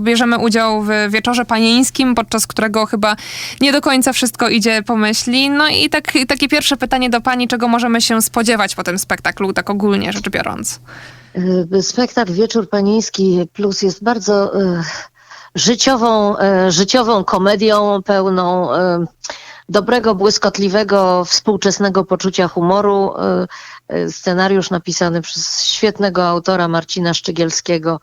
bierzemy udział w wieczorze panieńskim, podczas którego chyba nie do końca wszystko idzie po myśli. No i tak, takie pierwsze pytanie do pani, czego możemy się spodziewać po tym spektaklu, tak ogólnie rzecz biorąc? Y, Spektakl Wieczór Panieński Plus jest bardzo y, życiową, y, życiową komedią pełną dobrego, błyskotliwego, współczesnego poczucia humoru. Y, y, Scenariusz napisany przez świetnego autora Marcina Szczygielskiego,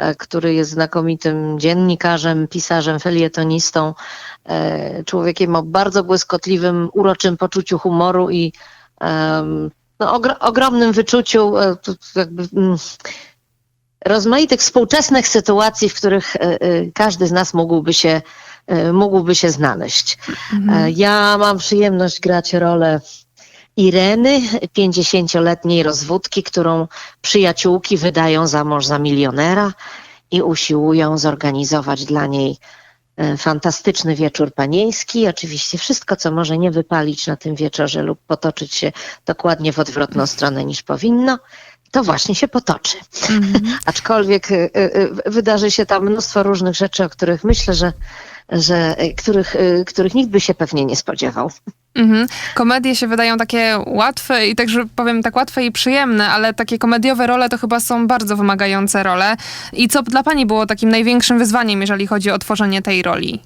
y, który jest znakomitym dziennikarzem, pisarzem, felietonistą, y, człowiekiem o bardzo błyskotliwym, uroczym poczuciu humoru i no, ogro, ogromnym wyczuciu e, jakby, mm, rozmaitych współczesnych sytuacji, w których e, e, każdy z nas mógłby się, e, mógłby się znaleźć. E, Ja mam przyjemność grać rolę Ireny, 50-letniej rozwódki, którą przyjaciółki wydają za mąż za milionera i usiłują zorganizować dla niej e, fantastyczny wieczór panieński. Oczywiście wszystko, co może nie wypalić na tym wieczorze lub potoczyć się dokładnie w odwrotną stronę niż powinno, to właśnie się potoczy. Aczkolwiek y, y, y, wydarzy się tam mnóstwo różnych rzeczy, o których myślę, że, że których, których nikt by się pewnie nie spodziewał. Mhm. Komedie się wydają takie łatwe i także powiem tak łatwe i przyjemne, ale takie komediowe role to chyba są bardzo wymagające role. I co dla pani było takim największym wyzwaniem, jeżeli chodzi o tworzenie tej roli?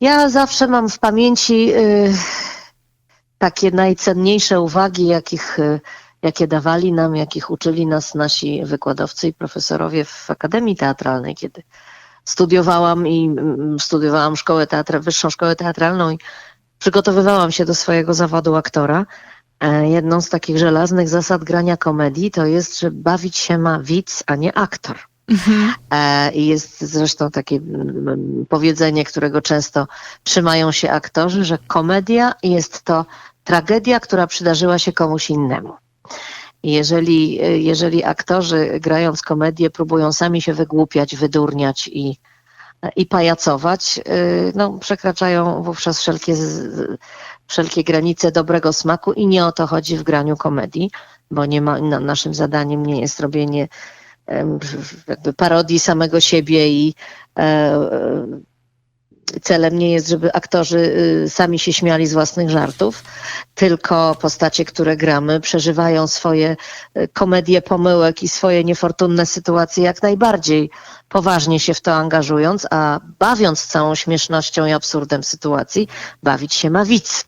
Ja zawsze mam w pamięci takie najcenniejsze uwagi, jakich, y, jakie dawali nam, jakich uczyli nas nasi wykładowcy i profesorowie w Akademii Teatralnej, kiedy studiowałam i mm, studiowałam szkołę teatra, wyższą szkołę teatralną i przygotowywałam się do swojego zawodu aktora. E, Jedną z takich żelaznych zasad grania komedii to jest, że bawić się ma widz, a nie aktor. E, I jest zresztą takie mm, powiedzenie, którego często trzymają się aktorzy, że komedia jest to tragedia, która przydarzyła się komuś innemu. Jeżeli, jeżeli aktorzy grając komedię próbują sami się wygłupiać, wydurniać i, i pajacować, y, no, przekraczają wówczas wszelkie, wszelkie granice dobrego smaku i nie o to chodzi w graniu komedii, bo nie ma, no, naszym zadaniem nie jest robienie jakby parodii samego siebie i e, celem nie jest, żeby aktorzy y, sami się śmiali z własnych żartów, tylko postacie, które gramy, przeżywają swoje y, komedie pomyłek i swoje niefortunne sytuacje jak najbardziej poważnie się w to angażując, a bawiąc całą śmiesznością i absurdem sytuacji, bawić się ma widz.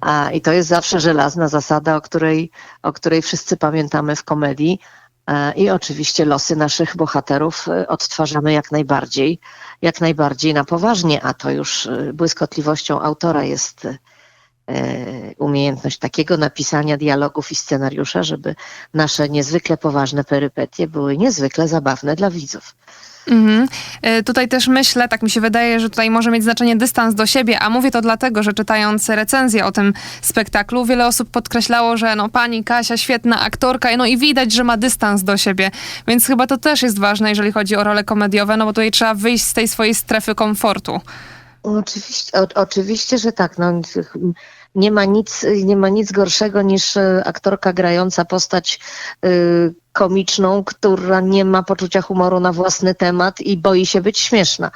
A, I to jest zawsze żelazna zasada, o której, o której wszyscy pamiętamy w komedii. E, I oczywiście losy naszych bohaterów e, odtwarzamy jak najbardziej, jak najbardziej na poważnie, a to już e, błyskotliwością autora jest umiejętność takiego napisania dialogów i scenariusza, żeby nasze niezwykle poważne perypetie były niezwykle zabawne dla widzów. Mhm. E, Tutaj też myślę, tak mi się wydaje, że tutaj może mieć znaczenie dystans do siebie, a mówię to dlatego, że czytając recenzję o tym spektaklu, wiele osób podkreślało, że no pani Kasia, świetna aktorka, no i widać, że ma dystans do siebie, więc chyba to też jest ważne, jeżeli chodzi o role komediowe, no bo tutaj trzeba wyjść z tej swojej strefy komfortu. Oczywiście, o, oczywiście, że tak. No, nie, ma nic, nie ma nic gorszego niż e, aktorka grająca postać y, komiczną, która nie ma poczucia humoru na własny temat i boi się być śmieszna.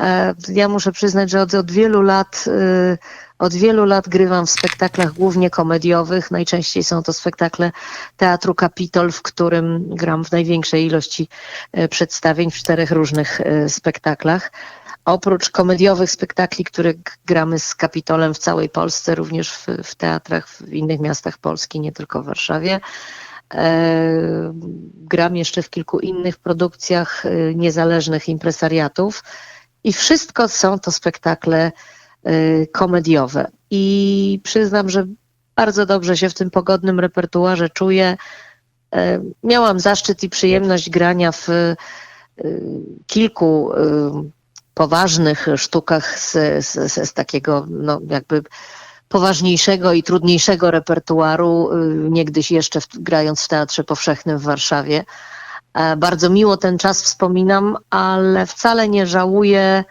E, Ja muszę przyznać, że od, od wielu lat y, od wielu lat grywam w spektaklach głównie komediowych. Najczęściej są to spektakle Teatru Kapitol, w którym gram w największej ilości e, przedstawień w czterech różnych e, spektaklach. Oprócz komediowych spektakli, które gramy z Kapitolem w całej Polsce, również w, w teatrach w innych miastach Polski, nie tylko w Warszawie. E, gram jeszcze w kilku innych produkcjach e, niezależnych impresariatów i wszystko są to spektakle e, komediowe. I przyznam, że bardzo dobrze się w tym pogodnym repertuarze czuję. Miałam zaszczyt i przyjemność grania w kilku poważnych sztukach z, z, z takiego no, jakby poważniejszego i trudniejszego repertuaru, y, niegdyś jeszcze w, grając w Teatrze Powszechnym w Warszawie. E, Bardzo miło ten czas wspominam, ale wcale nie żałuję,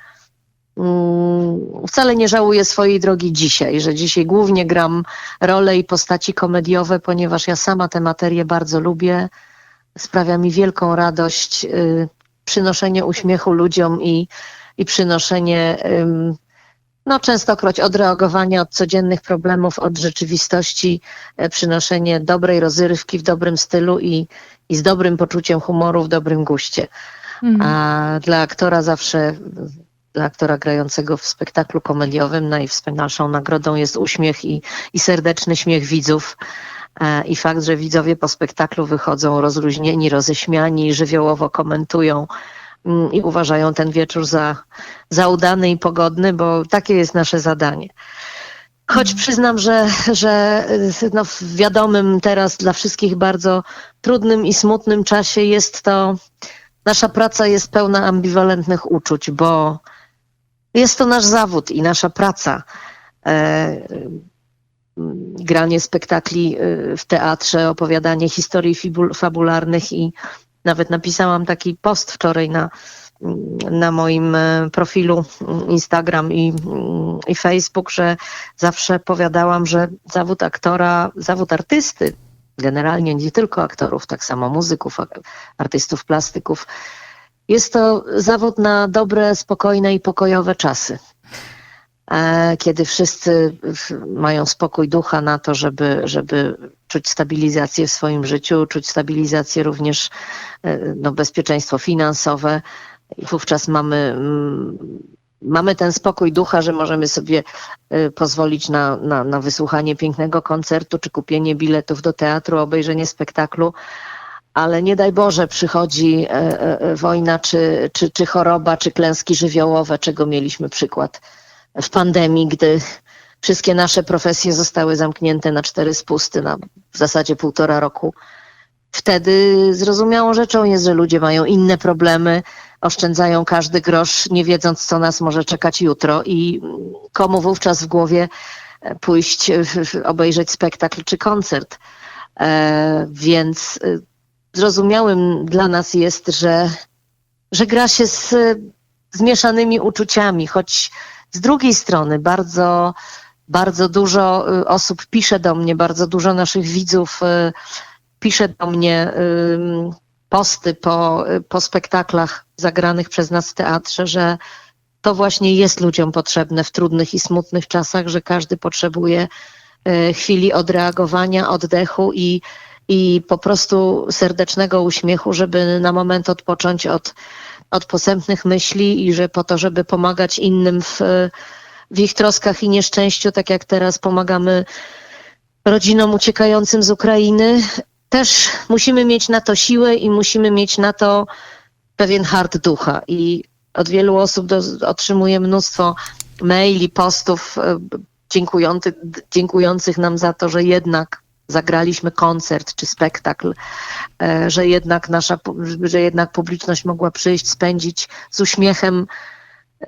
mm, wcale nie żałuję swojej drogi dzisiaj, że dzisiaj głównie gram role i postaci komediowe, ponieważ ja sama tę materię bardzo lubię. sprawia mi wielką radość y, przynoszenie uśmiechu ludziom i, i przynoszenie no częstokroć odreagowania od codziennych problemów, od rzeczywistości, e, przynoszenie dobrej rozrywki w dobrym stylu i, i z dobrym poczuciem humoru, w dobrym guście. Mhm. A dla aktora zawsze, dla aktora grającego w spektaklu komediowym najwspanialszą nagrodą jest uśmiech i, i serdeczny śmiech widzów. E, I fakt, że widzowie po spektaklu wychodzą rozluźnieni, roześmiani, żywiołowo komentują i uważają ten wieczór za, za udany i pogodny, bo takie jest nasze zadanie. Choć przyznam, że, że y, no w wiadomym teraz dla wszystkich bardzo trudnym i smutnym czasie jest to, nasza praca jest pełna ambiwalentnych uczuć, bo jest to nasz zawód i nasza praca. E, granie spektakli y, w teatrze, opowiadanie historii fabularnych i nawet napisałam taki post wczoraj na, na moim e, profilu Instagram i, i Facebook, że zawsze powiadałam, że zawód aktora, zawód artysty, generalnie nie tylko aktorów, tak samo muzyków, artystów plastyków, jest to zawód na dobre, spokojne i pokojowe czasy. E, Kiedy wszyscy mają spokój ducha na to, żeby, żeby czuć stabilizację w swoim życiu, czuć stabilizację również, e, no, bezpieczeństwo finansowe. I wówczas mamy, mm, mamy ten spokój ducha, że możemy sobie e, pozwolić na, na, na wysłuchanie pięknego koncertu, czy kupienie biletów do teatru, obejrzenie spektaklu ale nie daj Boże przychodzi e, e, wojna, czy, czy, czy choroba, czy klęski żywiołowe, czego mieliśmy przykład w pandemii, gdy wszystkie nasze profesje zostały zamknięte na cztery spusty, na w zasadzie półtora roku. Wtedy zrozumiałą rzeczą jest, że ludzie mają inne problemy, oszczędzają każdy grosz, nie wiedząc, co nas może czekać jutro i komu wówczas w głowie e, pójść, obejrzeć spektakl czy koncert. E, więc e, zrozumiałym dla nas jest, że, że gra się z zmieszanymi uczuciami, choć z drugiej strony bardzo, bardzo dużo y, osób pisze do mnie, bardzo dużo naszych widzów y, pisze do mnie ym, posty po, y, po spektaklach zagranych przez nas w teatrze, że to właśnie jest ludziom potrzebne w trudnych i smutnych czasach, że każdy potrzebuje y, chwili odreagowania, oddechu i, i po prostu serdecznego uśmiechu, żeby na moment odpocząć od, od posępnych myśli i że po to, żeby pomagać innym w, w ich troskach i nieszczęściu, tak jak teraz pomagamy rodzinom uciekającym z Ukrainy, też musimy mieć na to siłę i musimy mieć na to pewien hart ducha. I od wielu osób do, otrzymuję mnóstwo maili, postów e, dziękujących, dziękujących nam za to, że jednak zagraliśmy koncert czy spektakl, e, że jednak nasza, że jednak publiczność mogła przyjść, spędzić z uśmiechem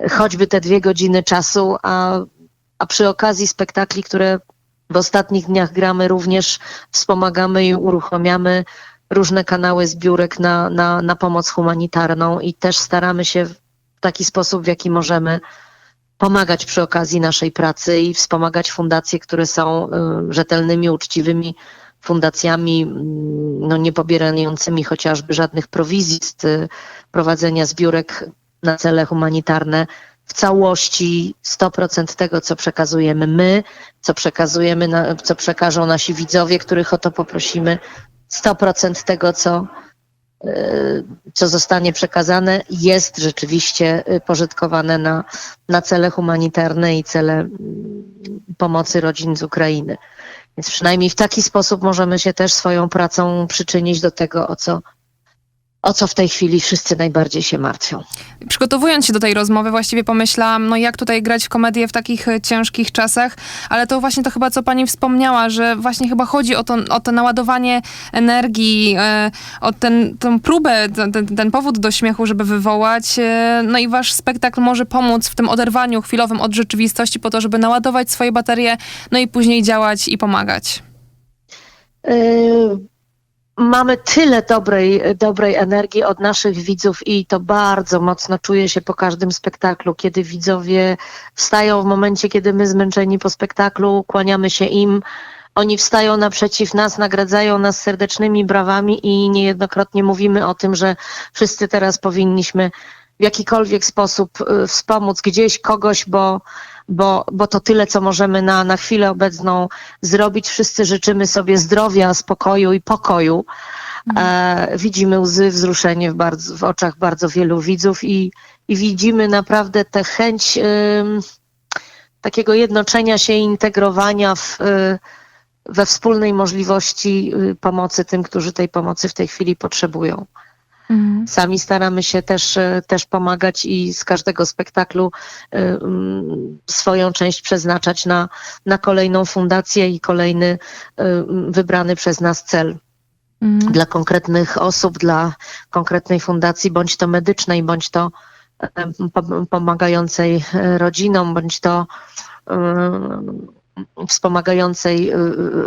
e, choćby te dwie godziny czasu, a, a przy okazji spektakli, które w ostatnich dniach gramy, również wspomagamy i uruchamiamy różne kanały zbiórek na, na, na pomoc humanitarną i też staramy się w taki sposób, w jaki możemy pomagać przy okazji naszej pracy i wspomagać fundacje, które są y, rzetelnymi, uczciwymi fundacjami, mm, no, nie pobierającymi chociażby żadnych prowizji z y, prowadzenia zbiórek na cele humanitarne. W całości 100% tego, co przekazujemy my, co przekazujemy, na, co przekażą nasi widzowie, których o to poprosimy, 100% tego, co, co zostanie przekazane, jest rzeczywiście y, pożytkowane na, na cele humanitarne i cele mm, pomocy rodzin z Ukrainy. Więc przynajmniej w taki sposób możemy się też swoją pracą przyczynić do tego, o co, o co w tej chwili wszyscy najbardziej się martwią. Przygotowując się do tej rozmowy, właściwie pomyślałam, no jak tutaj grać w komedię w takich e, ciężkich czasach, ale to właśnie to chyba, co pani wspomniała, że właśnie chyba chodzi o to, o to naładowanie energii, e, o ten, tą próbę, ten, ten, powód do śmiechu, żeby wywołać. E, no i wasz spektakl może pomóc w tym oderwaniu chwilowym od rzeczywistości po to, żeby naładować swoje baterie, no i później działać i pomagać. Yy, Mamy tyle dobrej, dobrej energii od naszych widzów i to bardzo mocno czuje się po każdym spektaklu, kiedy widzowie wstają w momencie, kiedy my zmęczeni po spektaklu, kłaniamy się im, Oni wstają naprzeciw nas, nagradzają nas serdecznymi brawami i niejednokrotnie mówimy o tym, że wszyscy teraz powinniśmy w jakikolwiek sposób y, wspomóc gdzieś kogoś, bo, bo, bo to tyle, co możemy na, na chwilę obecną zrobić. Wszyscy życzymy sobie zdrowia, spokoju i pokoju. E, widzimy łzy, wzruszenie w, bardzo, w oczach bardzo wielu widzów i, i widzimy naprawdę tę chęć ym, takiego jednoczenia się i integrowania w, y, we wspólnej możliwości y, pomocy tym, którzy tej pomocy w tej chwili potrzebują. Mhm. Sami staramy się też, e, też pomagać i z każdego spektaklu e, mm, swoją część przeznaczać na, na kolejną fundację i kolejny e, mm, wybrany przez nas cel Mhm. dla konkretnych osób, dla konkretnej fundacji, bądź to medycznej, bądź to pom- pomagającej rodzinom, bądź to wspomagającej e,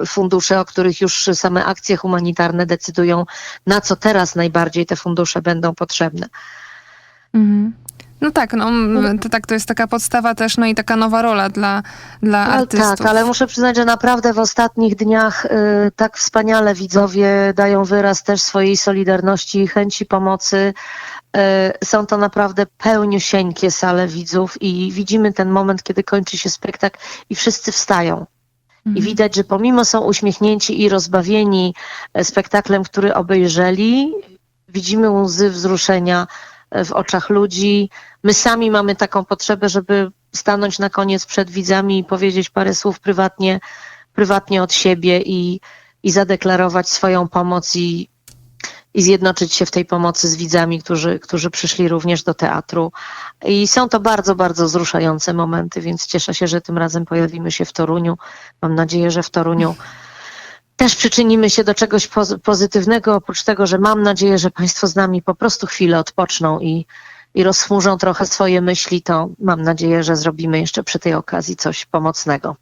fundusze, o których już same akcje humanitarne decydują, na co teraz najbardziej te fundusze będą potrzebne. Mhm. No tak, no, to, tak, to jest taka podstawa też, no i taka nowa rola dla, dla No artystów. tak, ale muszę przyznać, że naprawdę w ostatnich dniach y, tak wspaniale widzowie dają wyraz też swojej solidarności i chęci pomocy. Y, są to naprawdę pełniusieńkie sale widzów i widzimy ten moment, kiedy kończy się spektakl i wszyscy wstają. I Mhm. widać, że pomimo są uśmiechnięci i rozbawieni e, spektaklem, który obejrzeli, widzimy łzy wzruszenia e, w oczach ludzi. My sami mamy taką potrzebę, żeby stanąć na koniec przed widzami i powiedzieć parę słów prywatnie, prywatnie od siebie i, i zadeklarować swoją pomoc i, i zjednoczyć się w tej pomocy z widzami, którzy, którzy przyszli również do teatru. I są to bardzo, bardzo wzruszające momenty, więc cieszę się, że tym razem pojawimy się w Toruniu. Mam nadzieję, że w Toruniu też przyczynimy się do czegoś pozy- pozytywnego, oprócz tego, że mam nadzieję, że Państwo z nami po prostu chwilę odpoczną i, i rozchmurzą trochę swoje myśli, to mam nadzieję, że zrobimy jeszcze przy tej okazji coś pomocnego.